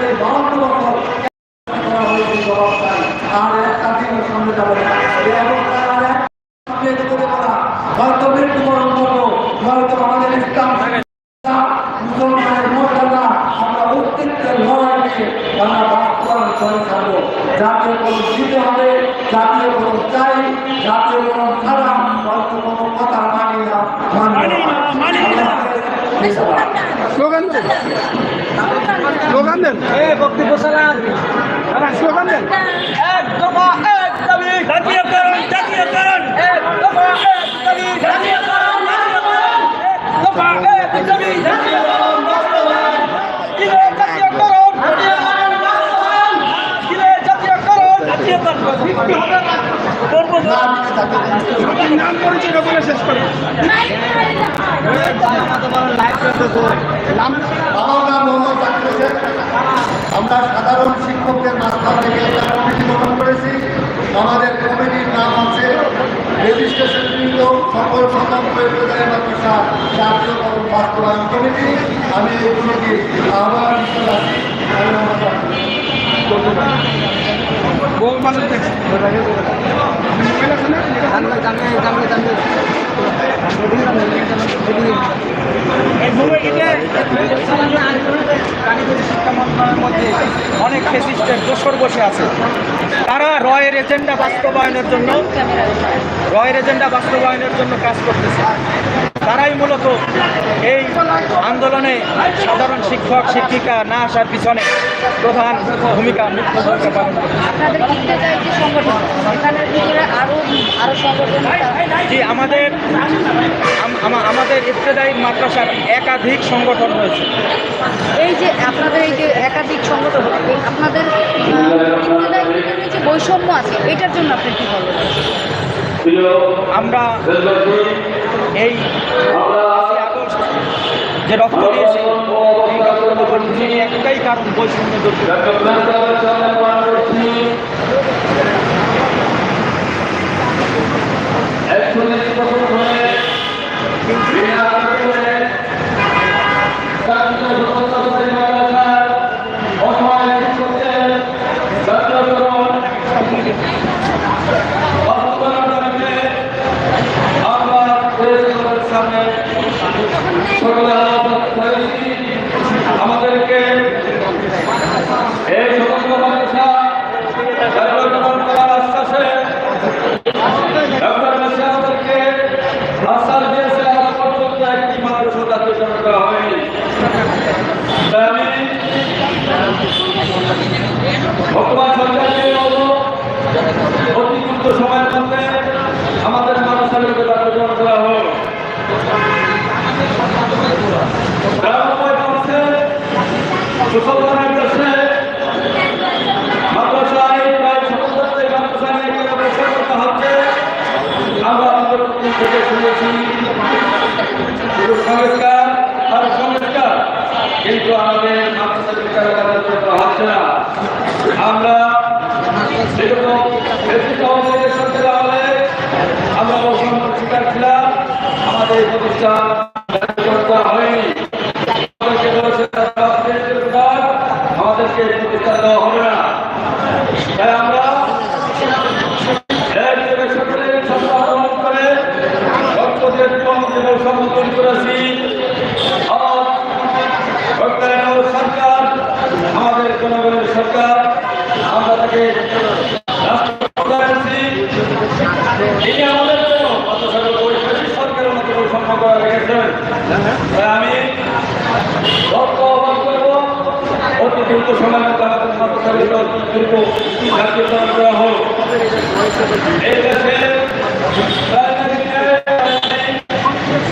যে বাহান্ন বছর করা হয়েছে জবাব চাই আর একটা দিনের সামনে যাবে না। এই অবস্থায় আর এক সামনে দেবো না। হয়তো মৃত্যুবরণ করব হয়তো আমাদের ইসলাম মুসলমানের মর্যাদা আমরা অস্তিত্বের লড়াই নিয়ে আমরা বাস্তবায়ন করে থাকব জাতীয় কোন দিতে হবে জাতীয় কোন চাই জাতীয় কোন ছাড়া হয়তো কোনো কথা মানি না মানি না। আল্লাহ হাফেজ। স্লোগান দেন। স্লোগান দেন বক্তব্য চালান স্লোগান দেন। এক দফা এক দাবি। জাতীয়করণ জাতীয়করণ। এক দফা এক দাবি। জাতীয়করণ জাতীয়করণ। এক দফা এক দাবি। জাতীয়করণ বাস্তবায়ন। কিরে জাতীয়করণ জাতীয়করণ বাস্তবায়ন। কিরে জাতীয়করণ। জাতীয়করণ করব নাম পরিচয় বলে শেষ আমার নাম মোহাম্মদ জাকির আমরা সাধারণ শিক্ষকদের মাঝখান থেকে একটা কমিটি গঠন করেছি। আমাদের কমিটির নাম আছে রেজিস্ট্রেশনকৃত সকল স্বতন্ত্র প্রদায় মাদ্রাসা জাতীয়করণ বাস্তবায়ন কমিটি। আমি এই কমিটির আহ্বান হিসেবে আছি। আমি ফেসিস্টের দোসর বসে আছে। তারা রয়ের এজেন্ডা বাস্তবায়নের জন্য, রয়ের এজেন্ডা বাস্তবায়নের জন্য কাজ করতেছে। তারাই মূলত এই আন্দোলনে সাধারণ শিক্ষক, শিক্ষিকা না আসার পিছনে প্রধান ভূমিকা, মুখ্য ভূমিকা পালন করে জি আমাদের আমাদের ইফতেদায়ী মাদ্রাসার একাধিক সংগঠন রয়েছে? এই যে আপনাদের এই যে একাধিক সংগঠন আপনাদের যে বৈষম্য আছে এটার জন্য আপনি কি বলবেন আমরা এই যে রক্ত দিয়েছি একটাই কারণ বৈষম্য দূর করা। আমাদেরকে এই সমস্ত মাদ্রাসা জাতীয়করণ করার আশ্বাসে ডক্টর মেসি আমাদেরকে আশ্বাস দিয়েছে আজ পর্যন্ত একটি মাদ্রাসা জাতীয়করণ করা হয়নি তাই আমি বর্তমান সরকারকে বলব অতি দ্রুত সময়ের মধ্যে আমাদের মাদ্রাসাগুলোকে জাতীয়করণ করা হোক গ্রামময় মানুষে সুসন্ধানের কাছে মাদ্রাসায় প্রায় সমস্ত মাদ্রাসা নিয়ে কেন ব্যবসা করতে হচ্ছে আমরা আমাদের পক্ষ থেকে শুনেছি শুধু সংস্কার, আর সংস্কার। কিন্তু আমাদের মাদ্রাসা বিচার করা হচ্ছে না। আমরা যেরকম আমরা বৈষম্য শিকার ছিলাম। আমাদের প্রতিষ্ঠান কার্যকর করা হয়নি আমাদেরকে বলেছে তারা আপনাদের দরকার, আমাদেরকে এই প্রতিষ্ঠান দেওয়া হবে না তাই আমরা এক থেকে সকলের সাথে আন্দোলন করে ভক্তদের জীবন যে বৈষম্য তৈরি করেছি আজ ভক্তায়ন সরকার আমাদের জনগণের সরকার আমরা তাকে রাষ্ট্রপতি করেছি তিনি আমাদের জন্য কত সালের বৈশ্বিক সরকারের মতো বৈষম্য করে রেখেছেন তাই আমি লক্ষ্য আহ্বান করব অতি দ্রুত সময়ের মধ্যে আমাদের দ্রুত জাতীয়করণ করা হোক এই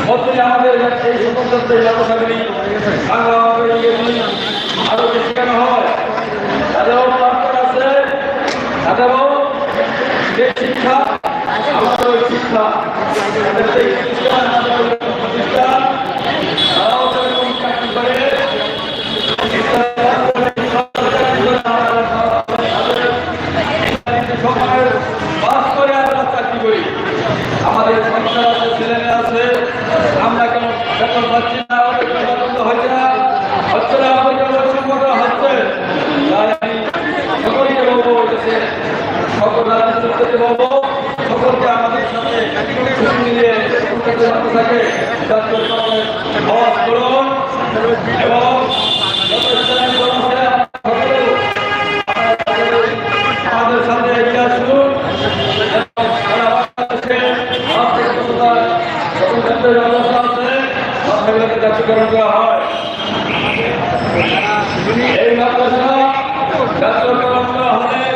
বর্তমানে আমাদের এই স্বতন্ত্র মাদ্রাসাগুলি বাংলা আরও শেখানো হয় তাদেরও শিক্ষা করুন এবং আমাদের সাথে এগিয়ে আসুন কার্যক্রম করা হয় এই মাদ্রাসা কার্যক্রম করা হলে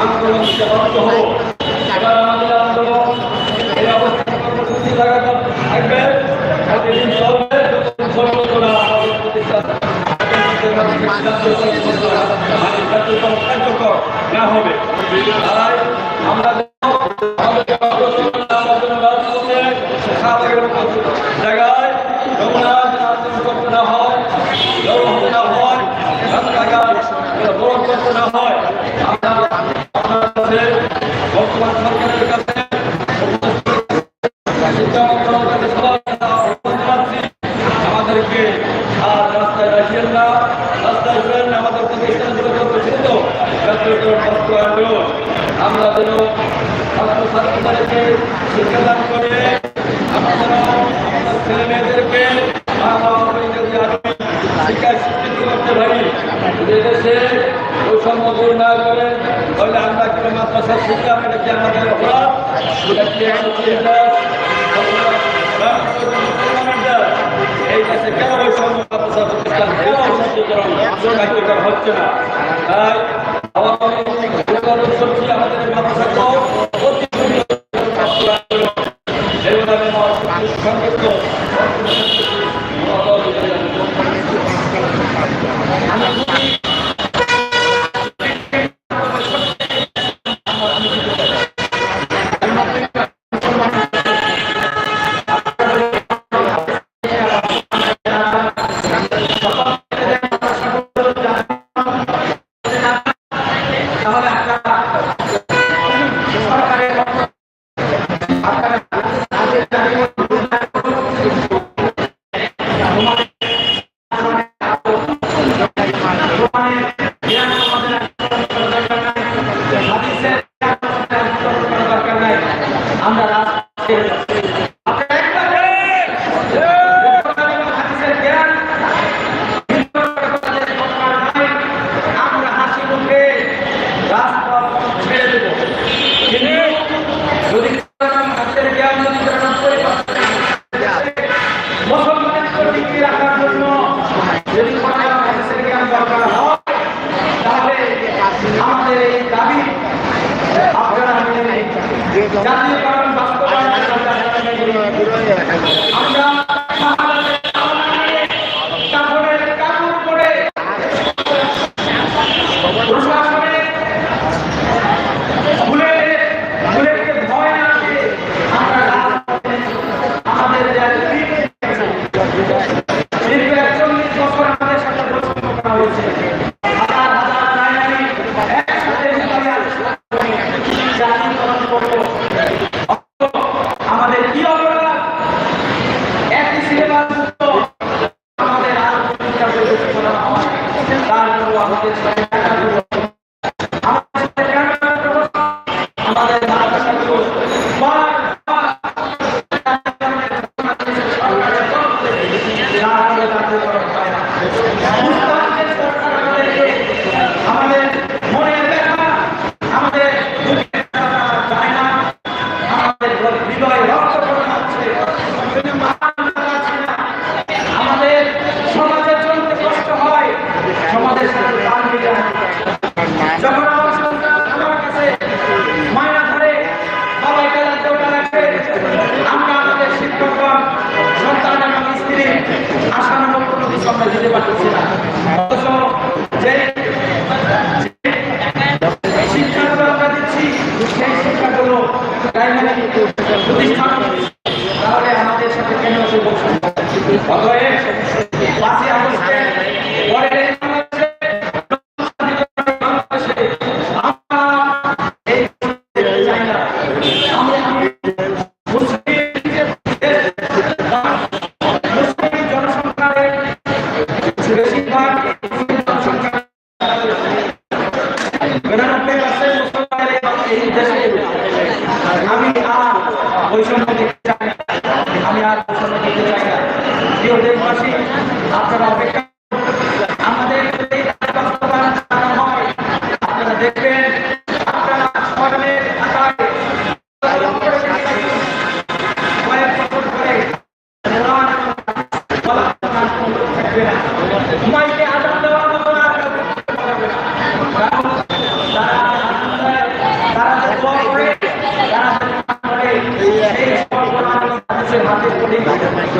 আন্দোলন সমাপ্ত আমাদের আমরা আমাদেরকে আর রাস্তায় রাখিয়েন না রাস্তায় ফেলেন আমাদের প্রতিষ্ঠান প্রতিষ্ঠিত আমরা শিক্ষাদান করে ছেলে মেয়েদেরকে শিক্ষায় শিক্ষিত করতে পারি দেশে বৈষম্য না করে তাহলে আমরা কোনো মাদ্রাসা শিক্ষা এটা কি আমাদের অপরাধ এটা কি আমাদের এই দেশে কেন বৈষম্য প্রতিষ্ঠান কেন সচেতন কার্যকর হচ্ছে না হ্যাঁ? তাই আমাদের মাদ্রাসা সংক্ষিপ্ত Bye. করছে না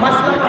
মাস্টার